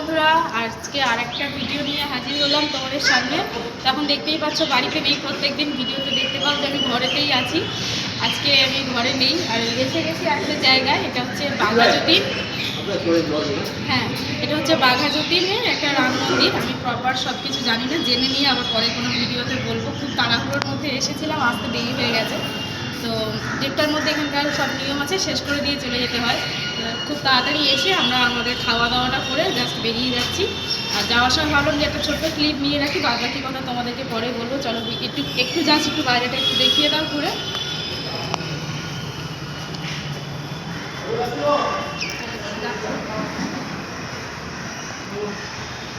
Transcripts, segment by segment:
বন্ধুরা, আজকে আর একটা ভিডিও নিয়ে হাজির হলাম তোমাদের সামনে। তখন দেখতেই পাচ্ছ, বাড়িতে নেই, প্রত্যেকদিন ভিডিওতে দেখতে পাও যে আমি ঘরেতেই আছি। আজকে আমি ঘরে নেই, আর এসে গেছি একটা জায়গায়, এটা হচ্ছে বাঘাযতীন হ্যাঁ এটা হচ্ছে বাঘাযতীনের একটা রাম মন্দির। আমি প্রপার সব কিছু জানি না, জেনে নিয়ে আবার পরে কোনো ভিডিওতে বলব। খুব তাড়াহুড়োর মধ্যে এসেছিলাম, আসতে দেরি হয়ে গেছে। তো দেড়টার মধ্যে এখানকার সব নিয়ম আছে, শেষ করে দিয়ে চলে যেতে হয়। খুব তাড়াতাড়ি এসে আমরা আমাদের খাওয়া দাওয়াটা করে জাস্ট বেরিয়ে যাচ্ছি। আর যাওয়ার সময় ভাবলাম যে একটা ছোট্ট ক্লিপ নিয়ে রাখি বাদ বাকি কথা তোমাদেরকে পরে বলব। চলো, একটু একটু যাচ্ছি একটু বাইরেটা একটু দেখিয়ে দাও ঘুরে।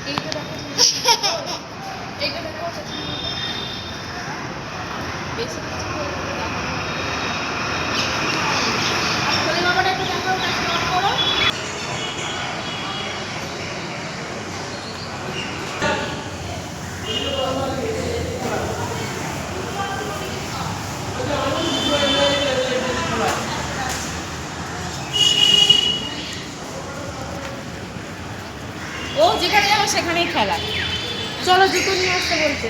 এইটা দেখো এইটা দেখো বেশি কিছু বলব না। আর ছোলে বাবাটা একটু দেখাও কাছে অন করো ও যেখানে যাবে সেখানেই খেলা। চলো জুতো নিয়ে আসতে বলছে।